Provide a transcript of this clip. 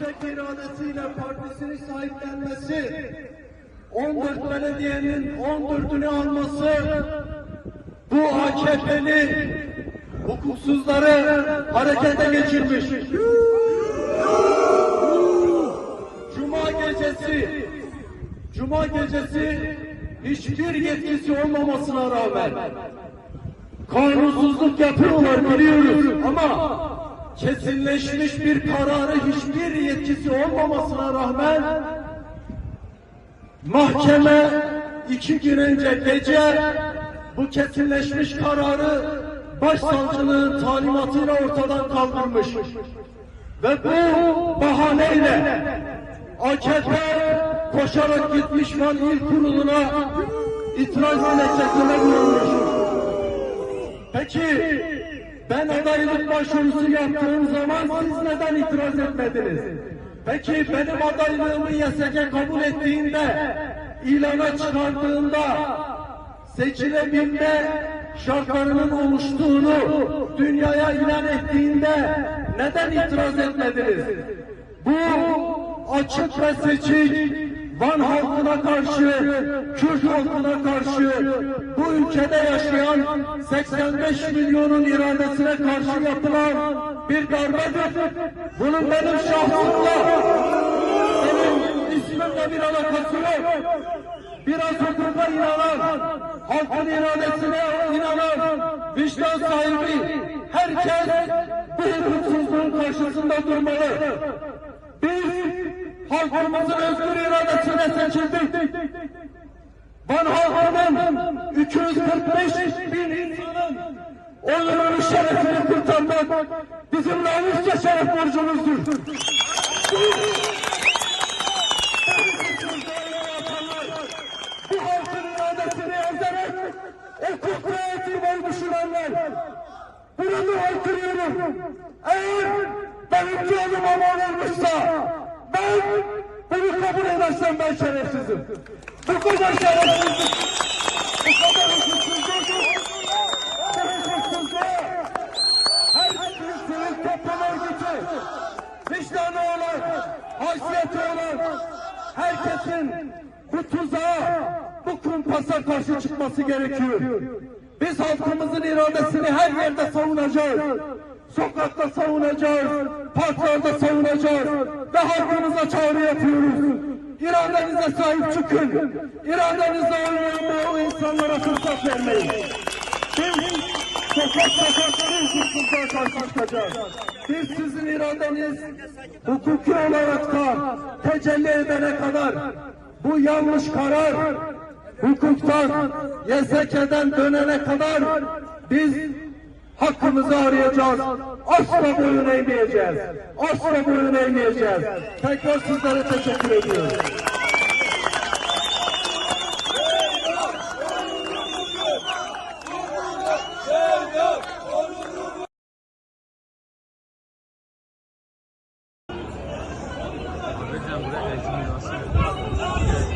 yüksek iradesiyle partisini sahiplenmesi, 14 belediyenin 14'ünü alması, bu AKP'li hukuksuzları harekete geçirmiş. Cuma gecesi, Cuma gecesi hiçbir yetkisi olmamasına rağmen kanunsuzluk yapıyorlar biliyoruz kesinleşmiş bir kararı hiçbir yetkisi olmamasına rağmen mahkeme iki gün önce gece bu kesinleşmiş kararı başsavcılığın talimatıyla ortadan kaldırmış. Ve bu bahaneyle AKP koşarak gitmiş Van İl Kurulu'na itiraz dilekçesine bulunmuş. Peki ben adaylık başvurusu yaptığım zaman siz neden itiraz etmediniz? Peki benim adaylığımı YSK kabul ettiğinde, ilana çıkardığında seçilebilme şartlarının oluştuğunu dünyaya ilan ettiğinde neden itiraz etmediniz? Bu açık ve seçik Van halkına karşı, Kürt halkına karşı, bu ülkede yaşayan 85 milyonun iradesine karşı yapılan bir darbedir. Bunun benim şahsımla, benim ismimle bir alakası yok. Biraz hukuka inanan, halkın iradesine inanan, vicdan sahibi herkes bu hukuksuzluğun karşısında durmalı. Halkımızın özgür iradesine seçildik. Van halkının 245 bin insanın onların şerefini kurtarmak bizim namusça şeref borcumuzdur. Bu halkın iradesini ezemek hukuk ve eğitim düşünenler bunu haykırıyorum. Eğer benim canım aman olmuşsa ben bunu kabul edersem ben şerefsizim. Bu kadar şerefsizlik, bu kadar bu hukuksuzluğa her sivil toplum örgütü, vicdanı olan, haysiyeti olan herkesin bu tuzağa, bu kumpasa karşı çıkması gerekiyor. Biz halkımızın iradesini her yerde savunacağız. Sokakta savunacağız, parklarda savunacağız ve halkımıza çağrı yapıyoruz. İradenize sahip çıkın. İradenizle olmayan bu insanlara fırsat vermeyin. Biz sokak sokakları hukuksuzluğa karşı çıkacağız. Biz sizin iradeniz hukuki olarak da tecelli edene kadar bu yanlış karar hukuktan, YSK'den dönene kadar biz hakkımızı arayacağız. Asla boyun eğmeyeceğiz. Asla boyun eğmeyeceğiz. Tekrar sizlere teşekkür ediyorum. Hocam buraya